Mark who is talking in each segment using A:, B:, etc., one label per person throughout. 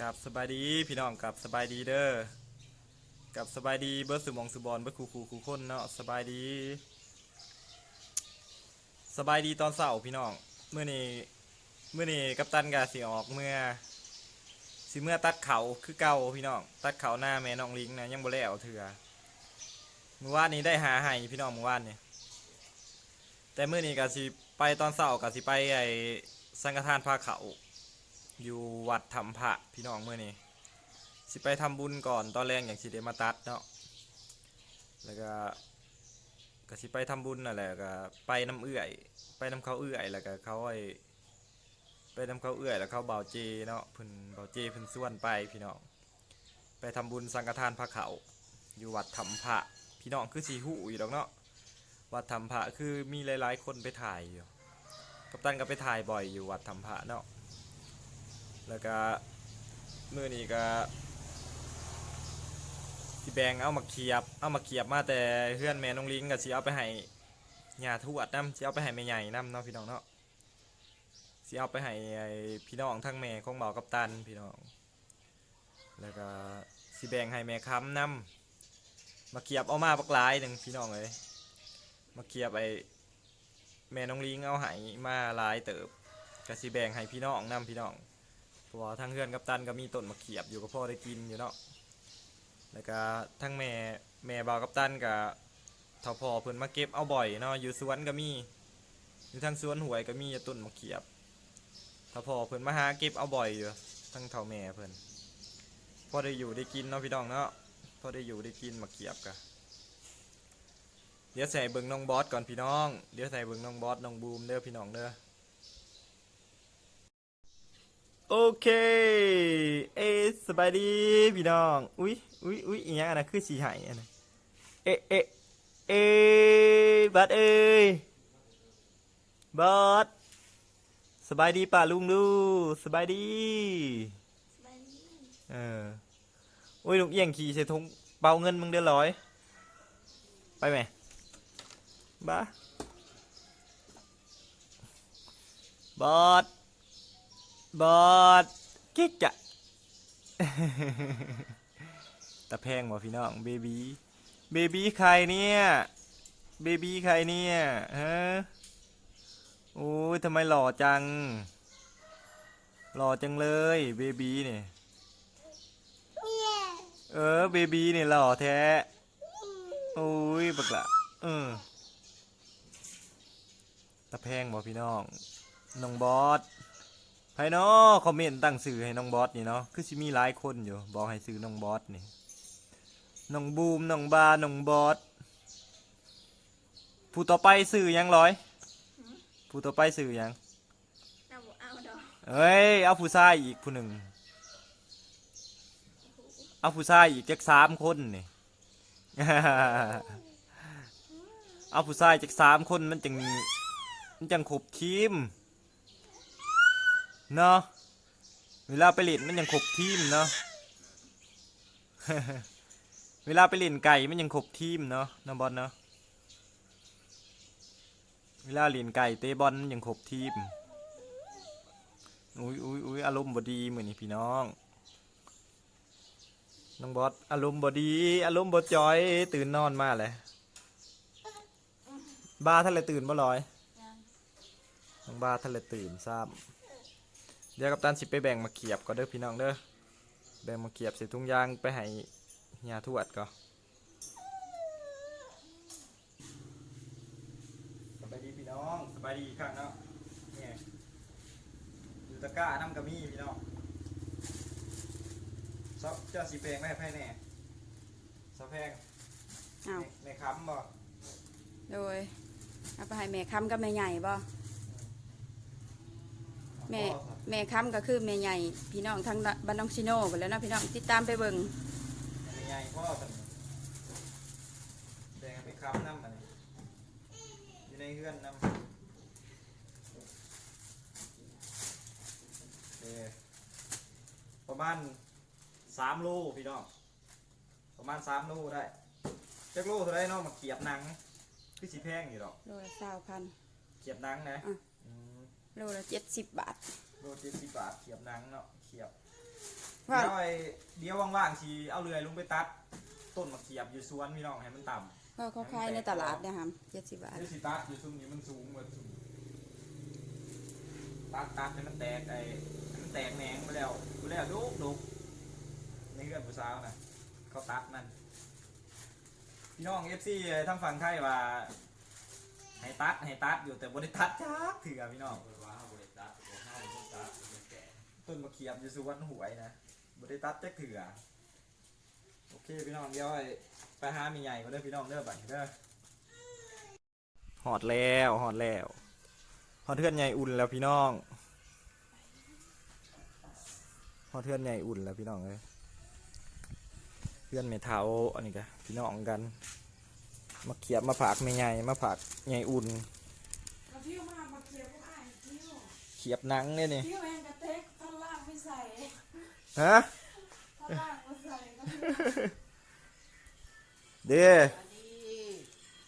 A: กับสบายดีพี่น้องกับสบายดีเด้อกับสบายดีเบิร์ดสุมองสุบอลเบิร์ดคูคูคูคนเนาะสบายดี สบายดีตอนเสาร์พี่น้องเมื่อนี้เมื่อนี้กัปตันกาสิออกเมื่อสิเมื่อตัดเขาคือเก่าพี่น้องตัดเขาหน้าแม่น้องลิงนะยังบ่แล้วเถื่อเมื่อวานนี้ได้หาให้พี่น้องเมื่อวานนี่แต่เมื่อนี้กาสิไปตอนเสาร์กาสิไปไอ้สังฆทานพาเขา อยู่วัดธรรมพระพี่น้องเมื่อนี้สิไปทำบุญก่อนตอนแรกอย่างสิเดมาตัดเนาะแล้วก็ก็สิไปทำบุญนั่นแหละก็ไปน้ำเอื่อย ไปน้ำเขาเอื่อยแล้วก็เขาไอไปน้ำเขาเอื่อยแล้วเขาเบาเจเนาะเพิ่นเบาเจเพิ่นส่วนไปพี่น้องไปทำบุญสังฆทานพระเขาอยู่วัดธรรมพระพี่น้องคือสีหูอยู่ดอกเนาะวัดธรรมพระคือมีหลายๆคนไปถ่ายอยู่กัปตันก็ไปถ่ายบ่อยอยู่วัดธรรมพระเนาะ แล้วก็มือนี้ก็ที่แบงเอามาเขียบ เอามาเขียบมาแต่เพื่อนแม่น้องลิงก็สิเอาไปให้ญาทวดนำสิเอาไปให้แม่ใหญ่นำเนาะพี่น้องเนาะสิเอาไปให้พี่น้องทั้งแม่ของเบากับตันพี่น้อง แล้วก็สิแบงให้แม่ค้ำนำมาเขียบเอามาปักหลายหนึ่งพี่น้องเลยมาเขียบไอแม่น้องลิงเอาให้มาลายเติบก็สิแบ่งให้พี่น้องนำพี่น้อง ราะว่าทั้งเพื่อนกับตันก็มีต้นมะเขียบอยู่กับพ่อได้กินอยู่เนาะแล้วก็ทั้งแม่แม่บ่าวกับตันกับทพ่อเพิ่นมาเก็บเอาบ่อยเนาะอยู่สวนก็มีอยู่ทั้งสวนหวยก็มีต้นมะเขียบทพ่อเพิ่นมาหาเก็บเอาบ่อยอยู่ทั้งเท่าแม่เพิ่นพอได้อยู่ได้กินเนาะพี่น้องเนาะพอได้อยู่ได้กินมะเขียบกะเดี๋ยวใส่เบิงน้องบอสก่อนพี่น้อง เดี๋ยวใส่เบิงน้องบอสน้องบูมเด้อพี่น้องเด้อ โอเค เอะสบายดีพี่น้อง อุ้ยอุ้ยอุ้ยอีหยังอันนะคือสีหายอันนะเอะเอะเอะบัดเอ้ยบัดสบายดีป่าลุงดูสบายดีเออโอ้ยลุงเอียงขี่ใส่ทงเบาเงินมึงเดือร้อย ไปไหมบ้าบอด บอดกิ๊กอะตะแพงบ่พี่น้องเบบีเบบีใครเนี่ยเบบีใครเนี่ยฮะโอ้ยทำไมหล่อจัง หล่อจังเลยเบบีเนี่ยเออเบบีเนี่ยหล่อแท้โอ้ยบักละเออตะแพงบ่พี่น้องน้องบอส ไพเนาะคอมเมนต์ตั้งสื่อให้น้องบอสนี่เนาะคือสิมีหลายคนอยู่บอกให้ซื้อน้องบอสนี่น้องบูมน้องบาน้องบอสผู้ต่อไปสื่อหยังร้อยผู้ต่อไปสื่อหยัง
B: เอาบ่เอาดอก
A: เอ้ยเอาผู้ชายอีกผู้หนึ่งเอาผู้ชายอีกจักสามคนนี่ เอาผู้ชายจักสามคนมันจังมันจังครบทีม เนาะเวลาไปเล่นมันยังครบทีมเนาะเวลาไปเล่นไก่มันยังครบทีมเนาะน้องบอลเนาะเวลาเล่นไก่เตะบอลมันยังครบทีมอุ้ยอุ้ยอุ้ยอารมณ์บดีเหมือนนี่พี่น้องน้องบอสอารมณ์บดี อารมณ์บดจอย ตื่นนอนมาเลยบ้าท่านเลยตื่นบ่ลอย
B: ยัง
A: น้องบ้าท่านเลยตื่นทราบ เดี๋ยวกับตันสิไปแบ่งมาเขียบก็เด้อพี่น้องเด้อแบ่งมาเขียบใส่ถุงยางไปให้ยาทวดก็สบายดีพี่น้องสบายดีอีกครั้งเนาะเนี่ยอยู่ตะกร้าน้ำกระมี่พี่น้องซอเจ้าสีแพงไม่ให้ไพ่แน่ซอแพง
C: อ้าว
A: ในค้ำบ่
C: โดยเอาไปให้แม่ค้ำกับแม่ใหญ่บ่แม่ แม่ค้ำก็คือแม่ใหญ่พี่น้องทางบ้านน้องชิโน่ไปแหล้วเนาะพี่น้องติดตามไปเบิ่ง
A: ไม่ใหญ่พ่อสันแดงไปค้ำน้ำมันอยู่ในเฮือนน้ำเอ่อประมาณสามโลพี่น้องประมาณสามโลได้จักโลเท่าไรเนาะมาเกียบหนังคือสีแพงอยู่ดอก
C: โลละสาวพัน
A: เกียบหนังนะ
C: อะ
A: อืม
C: โลละเจ็ดสิบบาท
A: โลเจ็ดสิบบาทเกียบหนังเนาะเกียบ
C: ว่า
A: เดี๋ยวไอ้เดี๋ยวว่างๆสิเอาเรือยลงไปตัด ต้นมะเขียบอยู่สวนพี่น้องให้มันต่ำ
C: ก็เขาขายในตลาดเนี่ยครับเจ็ดสิบบาท
A: เดี๋ยวสิตัดอยู่ซุมนี้มันสูงกว่าซุมตัดตัดให้มันแตกไอ้ให้มันแตกแหนงไปแล้วไปแล้วดุกดุกนี่เกิดผู้สาวนะเขาตัดมันพี่น้องเอฟซีทางฝั่งไทยว่าให้ตัดให้ตัดอยู่แต่บริตัดจ้าเถื่อพี่น้อง ต้นมะเขียบอยู่สุวรรณหวยนะบริตัดจักเถื่อโอเคพี่น้องเดี๋ยวไอ้ไปหามีใหญ่ก็ได้อพี่น้องเด้อบัดนี้เด้อหอดแล้วหอดแล้วหอดเทือนใหญ่อุ่นแล้วพี่น้องหอดเทือนใหญ่อุ่นแล้วพี่น้องเลยเพื่อนเมเท้าอันนี้กะพี่น้องกันมาเขียบมาผักไม่ใหญ่มาผักใหญ่อุ่น
D: มาเที่ยวมามาเที่ยวพวกอ้ายเที่ยว
A: เขียบหนังเนี่ยนี่ ฮะ
D: ท่อนล่างมาใส่ก็
A: เด้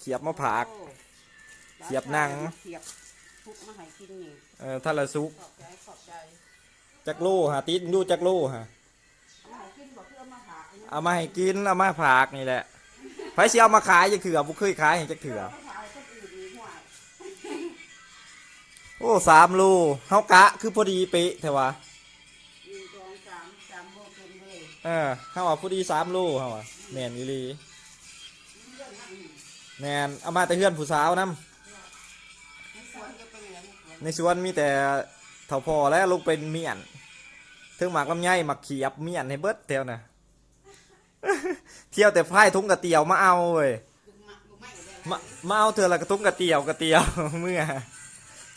A: เขียบมาผักเสียบหนัง
E: เสียบทุกมาให้กินนี่
A: เออท่านละซุก
E: ขอบใจขอบใจ
A: จักโลฮะติดดูจักโลฮะ
E: เอามาให้กินบอกเพื่อมาหาอันนี้
A: เอามาให้กินเอามาผักนี่แหละไผสิเอามาขายจักเถื่อบุเคยขายให้จักเถื่อ
E: มาหาคนอื่นดีห่วย
A: โอ้สามโลเฮากะคือพอดีเป๊ะแท้วะ
E: เอ
A: อเฮาว่าพอดีสามโลเฮาว่าแม่นอีหลีแม่นเอามาแต่เฮือนผู้สาวนำในสวนมีแต่เถาพอแล้วลงเป็นเมียนถึงหมากลำไยหมักเขียบเมียนให้เบิดเที่ยวน่ะเที่ยวแต่ไพายทุงกระเตียวมาเอาเว้ย
E: มามา
A: เอาเธอละกระทุ่งกระเตียวกระเตียวเมื่อ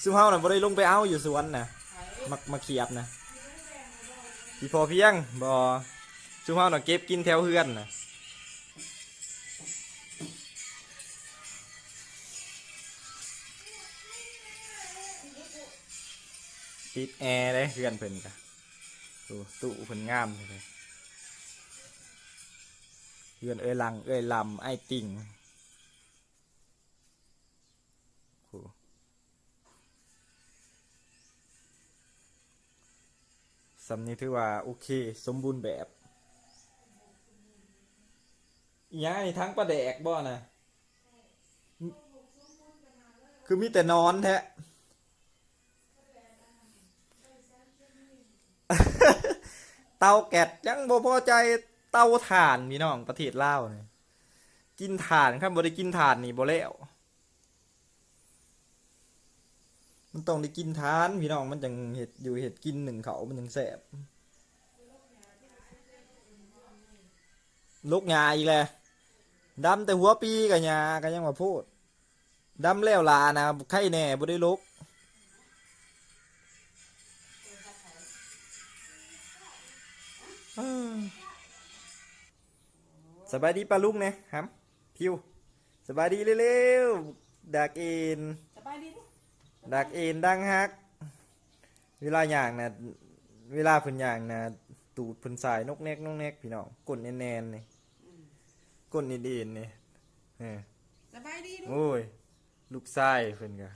A: ซุมเฮาน่ะบ่ได้ลงไปเอาอยู่สวนน่ะมักมาเขียบน่ะพี่พอเพียงบ่ ซุมเฮาน่ะเก็บกินแถวเฮือนน่ะติดแอร์เลยเฮือนเพิ่นกะดูตู้เพิ่นงามเลยเฮือนเอ้ยลังเอ้ยลำไอ้ติ่งสำนี้ถือว่า โอเค สมบูรณ์แบบ ยังอันนี้ทั้งประแดกบ่นะคือมีแต่นอนแท้เตาแก๊สยังบ่พอใจเตาถ่านพี่น้องประเทศลาวนี่กินถ่านครับบ่ได้กินถ่านนี่บ่แล้วมันต้องได้กินทานพี่น้องมันจังเห็ดอยู่เห็ดกินหนึ่งเขามันจังแสบลูกงาอีกแล้ว ดำแต่หัวปีกับยาก็ยังมาพูดดำแล้วลานะไข่แน่บ่ได้ลุกอืมสบายดีปะลุงเนี่ยครับพิวสบายดีเร็วๆดักเอ็น
E: สบายดีทุก
A: ดักเอ็นดังฮัก เวลาอย่างนะเวลาเพิ่นอย่างนะตูดเพิ่นสายนกแนกนกแนกพี่น้องก้นแน่นๆนี่ ก้นเด่นๆนี่เออ
E: สบายดีทุก
A: โอ้ย ลูกชายเพิ่นก็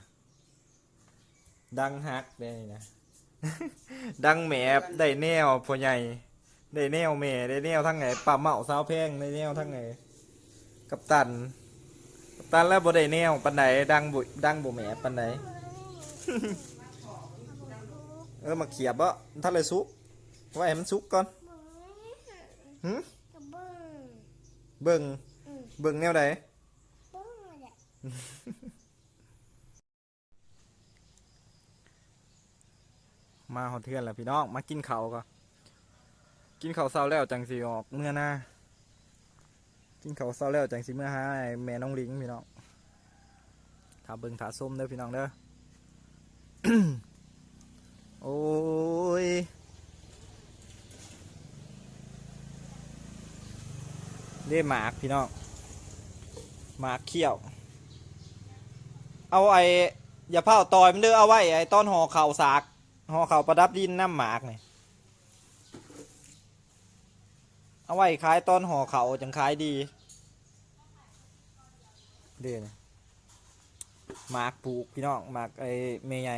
A: ดังฮักได้นี่นะ ดังแหมบได้แนวพ่อใหญ่ได้แนวแม่ได้แนวทั้งไงป่าเมาสาวแพงได้แนวทั้งไงกัปตัน กัปตันแล้วบ่ได้แนวปานใดดังบ่ดังบ่แหมปานใดเออมาเขียบบ่ท่านเลยสุกไว้ให้มันสุกก่อนหืม
B: กับเบิ้ง
A: เบิ่งเบิ่งแนวใด
B: เบิ้งแหละ
A: มาหอดเทือนแล้วพี่น้อง มากินข้าวก็ กินข้าวเช้าแล้วจังสิออกเมื่อหน้ากินข้าวเช้าแล้วจังสิเมื่อหาไอ้แม่น้องลิงพี่น้องถ้าเบิ่งถ้าส้มเด้อพี่น้องเด้อ โอ้ย เด้หมากพี่น้องหมากเขี้ยว เอาไอ้อย่าเผาตอยมันเด้อเอาไว้ไอ้ต้นหอเข่าสากหอเข่าประดับดินน้ำหมากนี่เอาไว้ขายต้นหอเข่าจังขายดีเด้นี่หมากปลูกพี่น้องหมากไอ้เมยใหญ่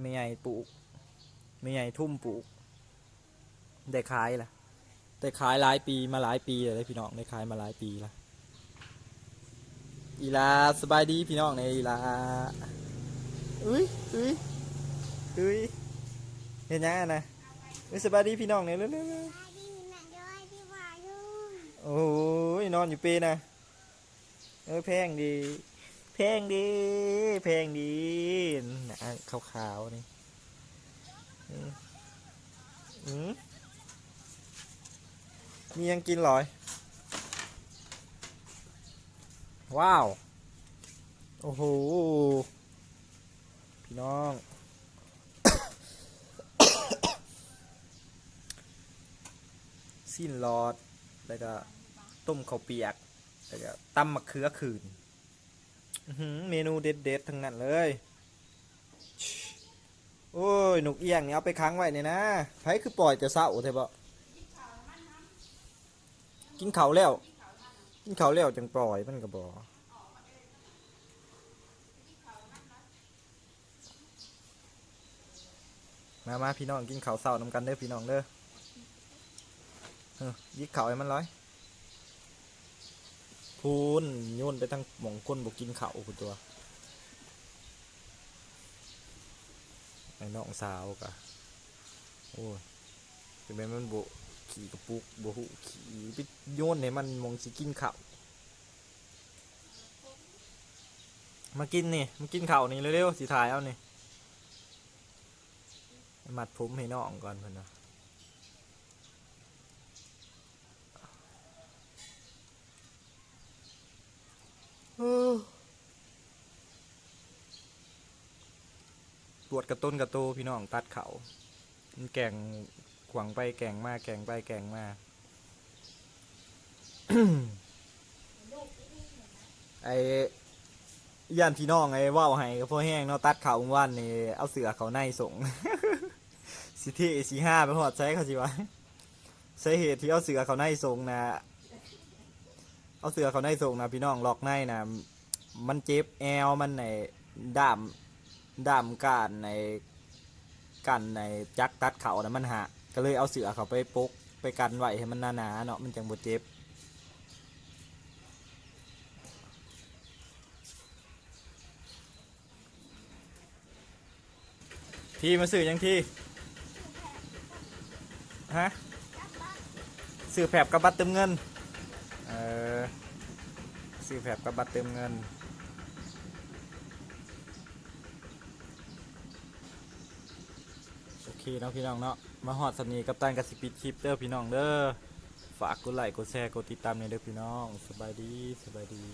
A: เมยใหญ่ปลูกเมยใหญ่ทุ่มปลูกได้ขายล่ะ แต่ขายหลายปีมาหลายปีเลยพี่น้องได้ขายมาหลายปีละอีลาสบายดีพี่น้องในอีลาอุ้ยอุ้ยอุ้ยเห็นยังอะนะอุ้ยสบายดีพี่น้องเนี่ยเร็วๆ
B: อาดีนะย้อยที่ว่อย
A: ๆโอ้ยนอนอยู่เปนะเออแพงดีแพงดีแพงดีหนะขาวๆนี่อืม มียังกินหรอว้าว โอ้โห พี่น้อง สิ้นรอด แล้วก็ ต้มข้าวเปียก แล้วก็ตำมะเขือขืนเมนูเด็ดๆทั้งนั้นเลย โอ้ยหนุกเอี้ยงเนี่ยเอาไปค้างไว้เนี่ยนะไผคือปล่อยจะเศร้าเถอะ กินเขาแล้ว กินเขาแล้วจังปล่อยมันก็บ่มามาพี่น้องกินข้าวเศร้านํกันเด้อพี่น้องเด้อยิกข้าวให้มันร้อย พูนโยนไปทั้งหมองก้นบกินเขาวคุณตัว ไอ้น้องสาวกะโอ้ยเป็นมันโบ ขี่กระปุกโบหูขี่ไปโยนให้มันมองสิกินเขาวมากินนี่มากินเขาวนี่เร็วๆสิถ่ายเอานี่มัดผมให้น้องก่อนเพื่อนนะปวดกระต้นกระโตพี่น้องตัดเขามันแก่ง ขวางไปแก่งมาแก่งไปแก่งมาไอ้ย่านพี่น้องไอ้ว่าวให้ก็พอแห้งเนาะตัดเขาเมื่อวันนี่เอาเสือเขาในส่งสิที่สีห้าไปหอดใช้เขาสิวะสาเหตุที่เอาเสือเขาในส่งนะเอาเสือเขาในส่งนะพี่น้องล็อกในนะมันเจ็บแอวมันในด้ามดามการในกันในจักตัดเขานะมันหัก ก็เลยเอาเสือเขาไปปกไปกันไว้ให้มันหนาๆเนาะมันจังบ่เจ็บทีมาสื่อยังทีฮะสื่อแผบกับบัตรเติมเงินเออสื่อแผบกับบัตรเติมเงินโอเคเนาะพี่น้องเนาะ มาหอดสนีกับตันกับสิปิดคลิปเด้อพี่น้องเด้อฝากกดไลค์กดแชร์กดติดตามในเด้อพี่น้องสบายดีสบายดี